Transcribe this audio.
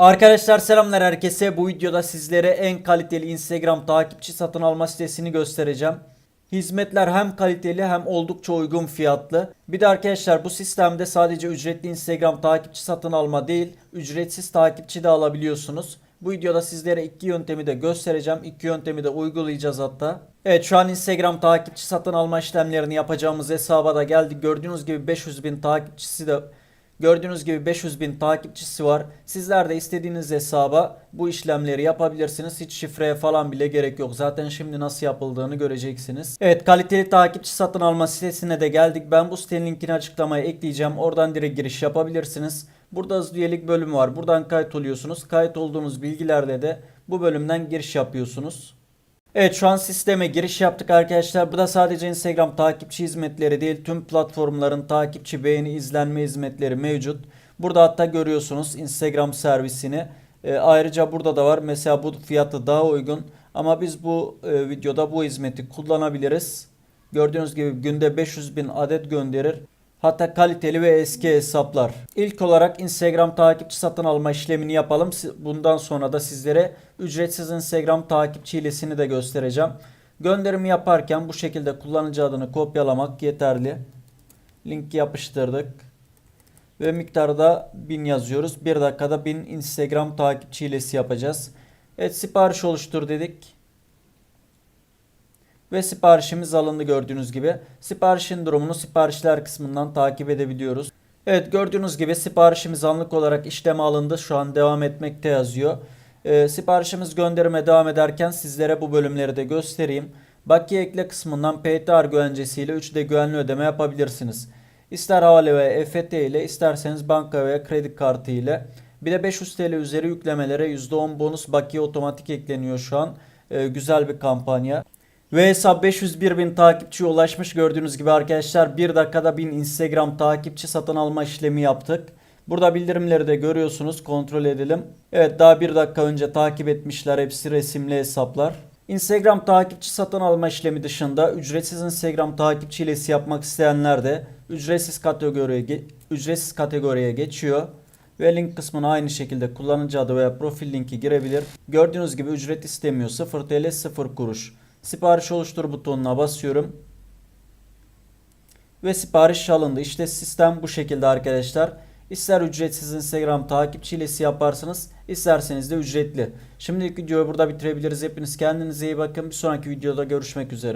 Arkadaşlar selamlar herkese. Bu videoda sizlere en kaliteli Instagram takipçi satın alma sitesini göstereceğim. Hizmetler hem kaliteli hem oldukça uygun fiyatlı. Bir de arkadaşlar bu sistemde sadece ücretli Instagram takipçi satın alma değil, ücretsiz takipçi de alabiliyorsunuz. Bu videoda sizlere iki yöntemi de göstereceğim. İki yöntemi de uygulayacağız hatta. Evet şu an Instagram takipçi satın alma işlemlerini yapacağımız hesaba da geldik. Gördüğünüz gibi 500 bin takipçisi de Gördüğünüz gibi 500 bin takipçisi var. Sizler de istediğiniz hesaba bu işlemleri yapabilirsiniz. Hiç şifreye falan bile gerek yok. Zaten şimdi nasıl yapıldığını göreceksiniz. Evet kaliteli takipçi satın alma sitesine de geldik. Ben bu sitenin linkini açıklamaya ekleyeceğim. Oradan direkt giriş yapabilirsiniz. Burada hızlı üyelik bölümü var. Buradan kayıt oluyorsunuz. Kayıt olduğunuz bilgilerle de bu bölümden giriş yapıyorsunuz. Evet şu an sisteme giriş yaptık arkadaşlar. Burada sadece Instagram takipçi hizmetleri değil tüm platformların takipçi, beğeni, izlenme hizmetleri mevcut. Burada hatta görüyorsunuz Instagram servisini. Ee, ayrıca burada da var. Mesela bu fiyatı daha uygun. Ama biz bu e, videoda bu hizmeti kullanabiliriz. Gördüğünüz gibi günde 500 bin adet gönderir. Hatta kaliteli ve eski hesaplar. İlk olarak Instagram takipçi satın alma işlemini yapalım. Bundan sonra da sizlere ücretsiz Instagram takipçi hilesini de göstereceğim. Gönderimi yaparken bu şekilde kullanıcı adını kopyalamak yeterli. Linki yapıştırdık. Ve miktarda 1000 yazıyoruz. 1 dakikada 1000 Instagram takipçi hilesi yapacağız. Evet sipariş oluştur dedik. Ve siparişimiz alındı gördüğünüz gibi. Siparişin durumunu siparişler kısmından takip edebiliyoruz. Evet gördüğünüz gibi siparişimiz anlık olarak işleme alındı. Şu an devam etmekte yazıyor. Ee, siparişimiz gönderime devam ederken sizlere bu bölümleri de göstereyim. Bakiye ekle kısmından PTR güvencesiyle 3D güvenli ödeme yapabilirsiniz. İster havale ve EFT ile isterseniz banka veya kredi kartı ile. Bir de 500 TL üzeri yüklemelere %10 bonus bakiye otomatik ekleniyor şu an. Ee, güzel bir kampanya. Ve hesap 501 bin takipçiye ulaşmış gördüğünüz gibi arkadaşlar 1 dakikada 1000 Instagram takipçi satın alma işlemi yaptık. Burada bildirimleri de görüyorsunuz kontrol edelim. Evet daha 1 dakika önce takip etmişler hepsi resimli hesaplar. Instagram takipçi satın alma işlemi dışında ücretsiz Instagram takipçi hilesi yapmak isteyenler de ücretsiz kategoriye ücretsiz kategoriye geçiyor ve link kısmına aynı şekilde kullanıcı adı veya profil linki girebilir. Gördüğünüz gibi ücret istemiyor. 0 TL 0 kuruş. Sipariş oluştur butonuna basıyorum. Ve sipariş alındı. İşte sistem bu şekilde arkadaşlar. İster ücretsiz Instagram takipçi hilesi yaparsınız, isterseniz de ücretli. Şimdilik videoyu burada bitirebiliriz. Hepiniz kendinize iyi bakın. Bir sonraki videoda görüşmek üzere.